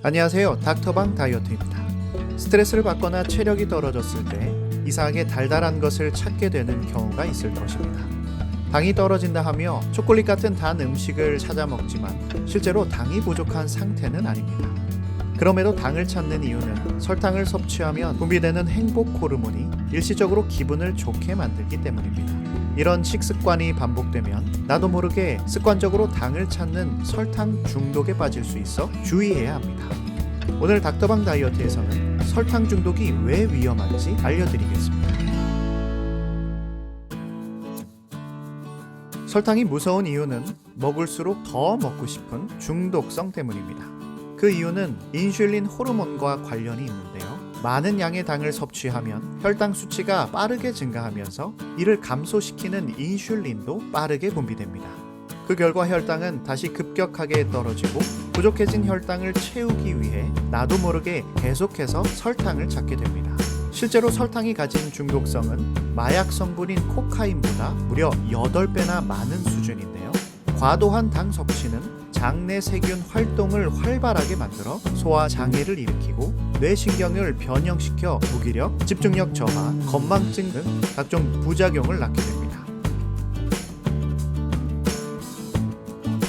안녕하세요. 닥터방 다이어트입니다. 스트레스를 받거나 체력이 떨어졌을 때 이상하게 달달한 것을 찾게 되는 경우가 있을 것입니다. 당이 떨어진다 하며 초콜릿 같은 단 음식을 찾아 먹지만 실제로 당이 부족한 상태는 아닙니다. 그럼에도 당을 찾는 이유는 설탕을 섭취하면 분비되는 행복 호르몬이 일시적으로 기분을 좋게 만들기 때문입니다. 이런 식습관이 반복되면 나도 모르게 습관적으로 당을 찾는 설탕 중독에 빠질 수 있어 주의해야 합니다. 오늘 닥터방 다이어트에서는 설탕 중독이 왜 위험한지 알려드리겠습니다. 설탕이 무서운 이유는 먹을수록 더 먹고 싶은 중독성 때문입니다. 그 이유는 인슐린 호르몬과 관련이 있는데요. 많은 양의 당을 섭취하면 혈당 수치가 빠르게 증가하면서 이를 감소시키는 인슐린도 빠르게 분비됩니다. 그 결과 혈당은 다시 급격하게 떨어지고 부족해진 혈당을 채우기 위해 나도 모르게 계속해서 설탕을 찾게 됩니다. 실제로 설탕이 가진 중독성은 마약 성분인 코카인보다 무려 8배나 많은 수준인데요. 과도한 당 섭취는 장내 세균 활동을 활발하게 만들어 소화 장애를 일으키고 뇌신경을 변형시켜 무기력, 집중력 저하, 건망증 등 각종 부작용을 낳게 됩니다.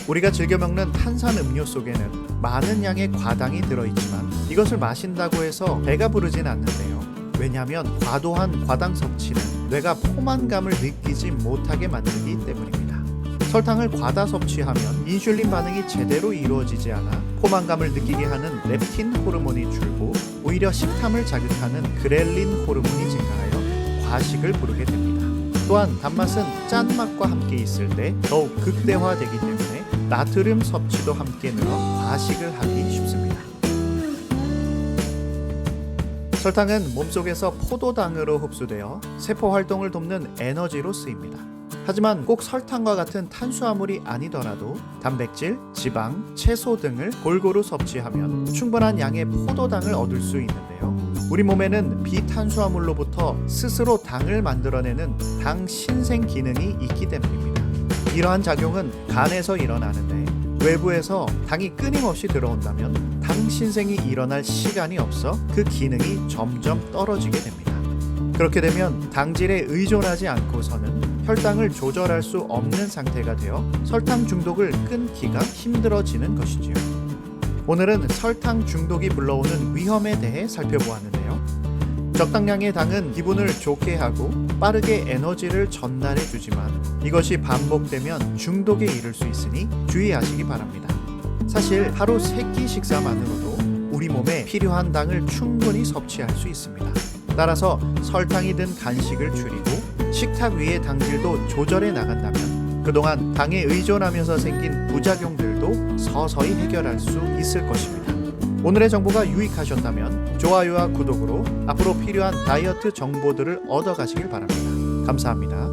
우리가 즐겨 먹는 탄산 음료 속에는 많은 양의 과당이 들어있지만 이것을 마신다고 해서 배가 부르진 않는데요. 왜냐하면 과도한 과당 섭취는 뇌가 포만감을 느끼지 못하게 만들기 때문입니다. 설탕을 과다 섭취하면 인슐린 반응이 제대로 이루어지지 않아 포만감을 느끼게 하는 렙틴 호르몬이 줄고 오히려 식탐을 자극하는 그렐린 호르몬이 증가하여 과식을 부르게 됩니다. 또한 단맛은 짠맛과 함께 있을 때 더욱 극대화되기 때문에 나트륨 섭취도 함께 늘어 과식을 하기 쉽습니다. 설탕은 몸속에서 포도당으로 흡수되어 세포 활동을 돕는 에너지로 쓰입니다. 하지만 꼭 설탕과 같은 탄수화물이 아니더라도 단백질, 지방, 채소 등을 골고루 섭취하면 충분한 양의 포도당을 얻을 수 있는데요. 우리 몸에는 비탄수화물로부터 스스로 당을 만들어내는 당 신생 기능이 있기 때문입니다. 이러한 작용은 간에서 일어나는데 외부에서 당이 끊임없이 들어온다면 당 신생이 일어날 시간이 없어 그 기능이 점점 떨어지게 됩니다. 그렇게 되면 당질에 의존하지 않고서는 혈당을 조절할 수 없는 상태가 되어 설탕 중독을 끊기가 힘들어지는 것이지요. 오늘은 설탕 중독이 불러오는 위험에 대해 살펴보았는데요. 적당량의 당은 기분을 좋게 하고 빠르게 에너지를 전달해 주지만 이것이 반복되면 중독에 이를 수 있으니 주의하시기 바랍니다. 사실 하루 세끼 식사만으로도 우리 몸에 필요한 당을 충분히 섭취할 수 있습니다. 따라서 설탕이 든 간식을 줄이고 식탁 위의 당질도 조절해 나간다면 그동안 당에 의존하면서 생긴 부작용들도 서서히 해결할 수 있을 것입니다. 오늘의 정보가 유익하셨다면 좋아요와 구독으로 앞으로 필요한 다이어트 정보들을 얻어가시길 바랍니다. 감사합니다.